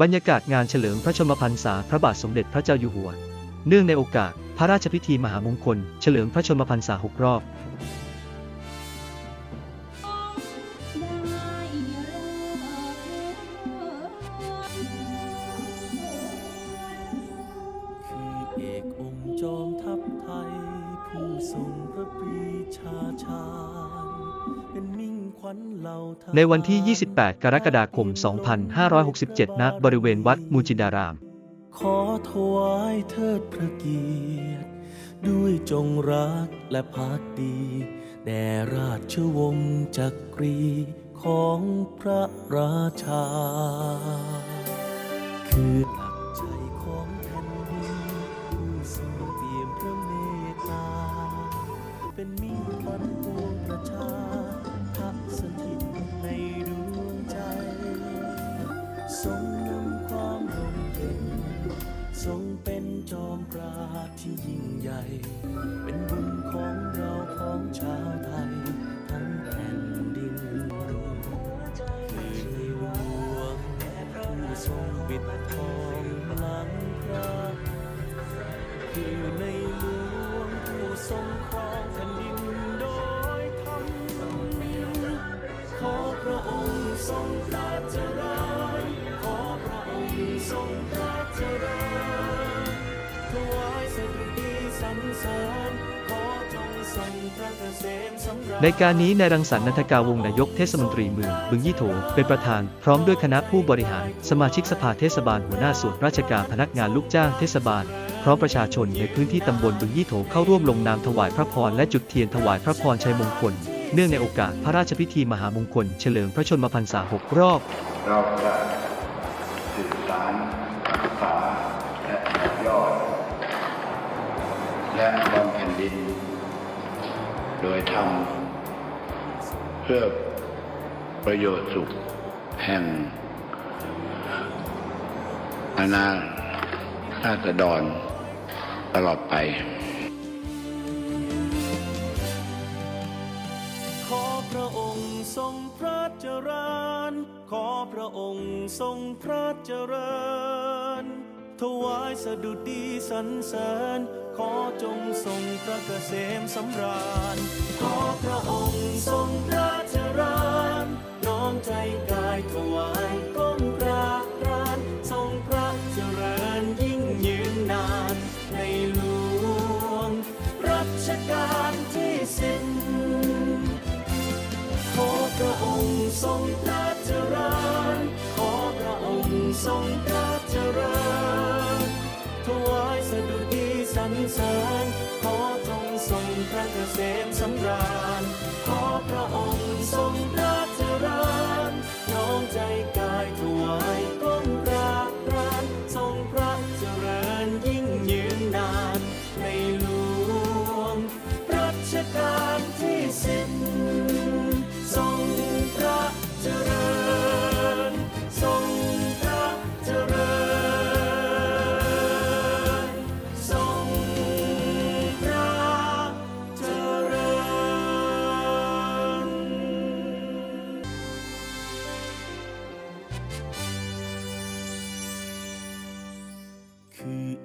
บรรยากาศงานเฉลิมพระชนมพรรษาพระบาทสมเด็จพระเจ้าอยู่หัว เนื่องในโอกาสพระราชพิธีมหามงคล เฉลิมพระชนมพรรษาหกรอบจอมทัพไทย ผู้ทรงพระปรีชาชาญเป็น มิ่งขวัญเหล่าทหารในวันที่ 28 กรกฎาคม 2567 ณ บริเวณวัดมูจินดาราม ขอถวายเทิดพระเกียรติ ด้วยจงรักและภักดี แด่ราชวงศ์จักรีของพระราชา คือ ทรงนำความร่มเย็นทรงเป็นจอมปราดที่ยิ่งใหญ่ เป็นบุญของเราของชาวไทย ทั้งแผ่นดินคือในหลวงผู้ทรงปิดทองหลังพระคือในหลวงผู้ทรงครองแผ่นดินโดยธรรมขอพระองค์ทรงพระเจริญ ในการนี้นายรังสรรค์นันทกาวงนายกเทศมนตรีเมืองบึงยี่โถเป็นประธาน พร้อมด้วยคณะผู้บริหาร สมาชิกสภาเทศบาลหัวหน้าส่วนราชการพนักงานลูกจ้างเทศบาล พร้อมประชาชนในพื้นที่ตำบลบึงยี่โถเข้าร่วมลงนามถวายพระพรและจุดเทียนถวายพระพรชัยมงคล เนื่องในโอกาสพระราชพิธีมหามงคล เฉลิมพระชนมพรรษาหกรอบ เราจะสืบสารรักษาและต่อยอด และบำเพ็ญดิน โดยทำเพื่อประโยชน์สุขแห่งอาณาราษฎรตลอดไป ขอพระองค์ทรงพระเจริญ ขอพระองค์ทรงพระเจริญ ถวายสดุดีสรรเสริญ ขอจงทรงพระเกษมสำราญ ขอพระองค์ทรงพระเจริญน้อมใจกายถวายก้มกราบรานทรงพระเจริญยิ่งยืนนาน ในหลวง รัชกาลที่สิบขอพระองค์ทรงพระเจริญขอพระองค์ทรง เสริญขอจงทรงพระเกษมสำราญขอพระองค์ทรงพระ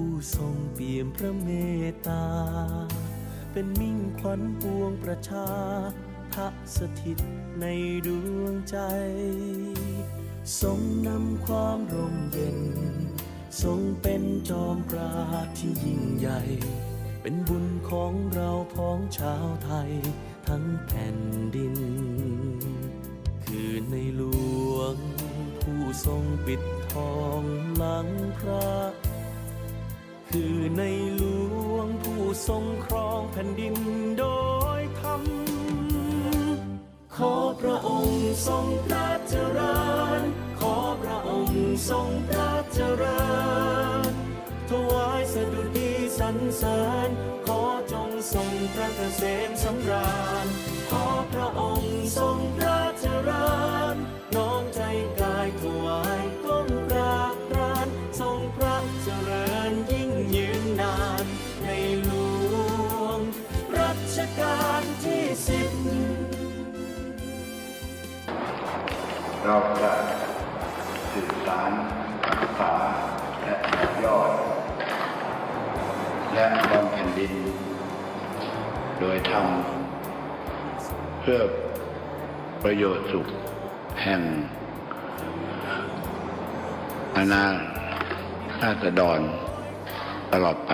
ผู้ทรงเปี่ยมพระเมตตา เป็นมิ่งขวัญปวงประชาทักสถิตในดวงใจ ทรงนำความร่มเย็น ทรงเป็นจอมปราดที่ยิ่งใหญ่ เป็นบุญของเราพ้องชาวไทยทั้งแผ่นดิน คือในหลวง ผู้ทรงปิดทองหลังพระ คือในหลวงผู้ทรงครองแผ่นดินโดยธรรม ขอพระองค์ทรงพระเจริญ ขอพระองค์ทรงพระเจริญ ถวายสดุดีสรรเสริญ ขอจงทรงพระเกษมสำราญ ขอพระองค์ เราจะสื่อสารศึกษาและต่อยอด และบำเพ็ญดิน โดยทำเพื่อประโยชน์สุขแห่งอาณาราษฎรตลอดไป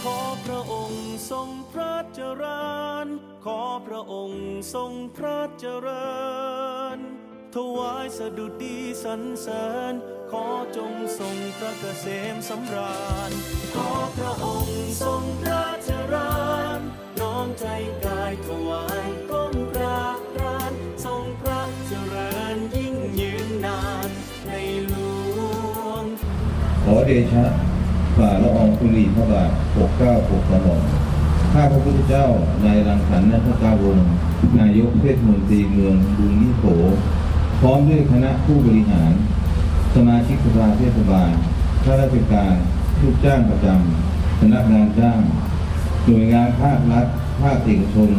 ขอพระองค์ทรงพระเจริญ ขอพระองค์ทรงพระเจริญ ถวายสดุดีสรรเสริญ ขอจงทรงพระเกษมสำราญ ขอพระองค์ทรงพระเจริญ น้อมใจกายถวายก้มกราบกรานทรงพระเจริญยิ่งยืนนานในหลวง ขอเดชะฝ่าละอองธุลีพระบาทปกเกล้าปกกระหม่อม ข้าพระพุทธเจ้านายรังสรรค์นัทกาวงนายกเทศมนตรีเมืองบุงยี่โถพร้อมด้วยคณะผู้บริหาร สมาชิกสภาเทศบาลข้าราชการลูกจ้างประจำพนักงานจ้าง หน่วยงานภาครัฐ ภาคเอกชน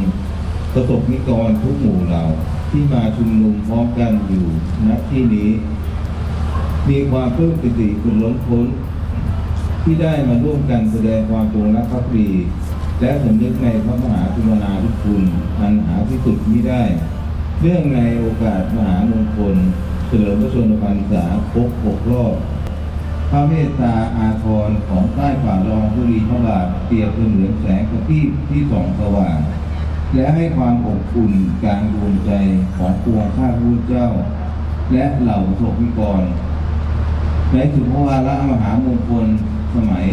ประสบนิกรทุกหมู่เหล่าที่มาชุมนุมพร้อมกันอยู่ณที่นี้ มีความปลื้มปิติคุณล้นพ้น ที่ได้มาร่วมกันแสดงความจงรักภักดี และสำนึกในพระมหากรุณาธิคุณอันหาที่สุดมิได้เนื่องในโอกาสมหามงคล เฉลิมพระชนมพรรษาครบหกรอบ พระเมตตาอาทรของใต้ฝ่ารองธุรีพระบาทเปรียบเสมือนแสงประทีปที่ส่องสว่าง และให้ความอบอุ่นการรวมใจของปวงข้าพระเจ้า และเหล่าประสบนิกรในถึงพระวาระมหามงคลสมัย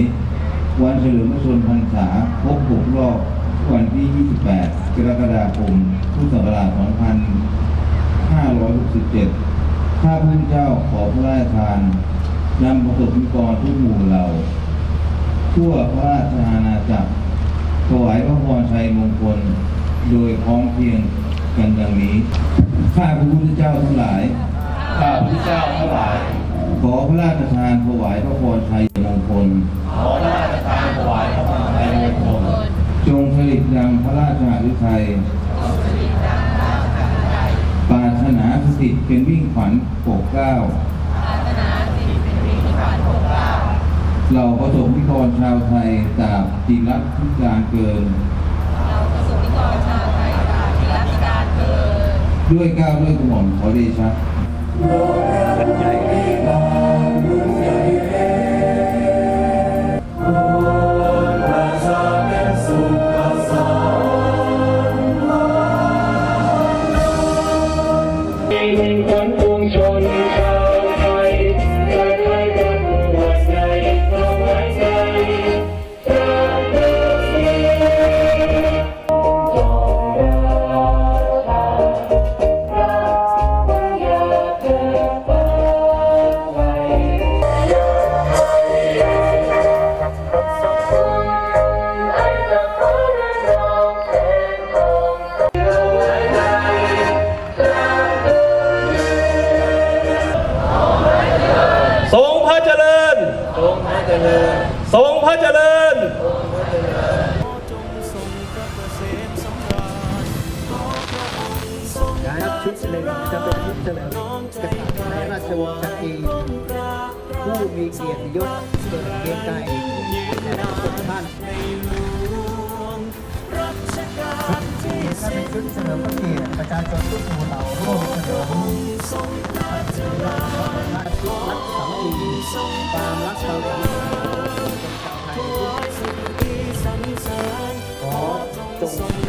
วันเฉลิมพระชนมพรรษาครบหกรอบวันที่ 28 กรกฎาคม พุทธศักราช 2567 ข้าพระเจ้าขอพระราชทานนำประสบนิกรทุกหมู่เหล่า ทั่วพระราชอาณาจักรถวายพระพรชัยมงคล โดยพร้อมเพรียงกันดังนี้ ข้าพระพุทธเจ้าทั้งหลาย ข้าพระพุทธเจ้าทั้งหลาย ขอพระราชทานถวายพระพรชัยมงคล ขอพระราชทานถวายพระพรชัยมงคล จงผลิตดังพระราชาฤทัยปรารถนาสถิตเป็นวิ่งขวัญปกเกล้าเราประสบนิกรชาวไทยตราบจิรัตพิการเกิน ด้วยเกล้าวด้วยกระหม่อมขอเดชะ ชุดหนึ่งจะเป็นชุดเฉลิมกษัตริย์ในราชวงศ์จักรีผู้มีเกียรติยศเกิดเกียงไกรและทุกท่านถ้าเป็นชุดเฉลิมพระเกียรติประชาชนทุกหมู่เหล่าร่วมเฉลิมรงพระเจริญราชรักสามัคคีความรักเราเป็นชาวไทยขอจง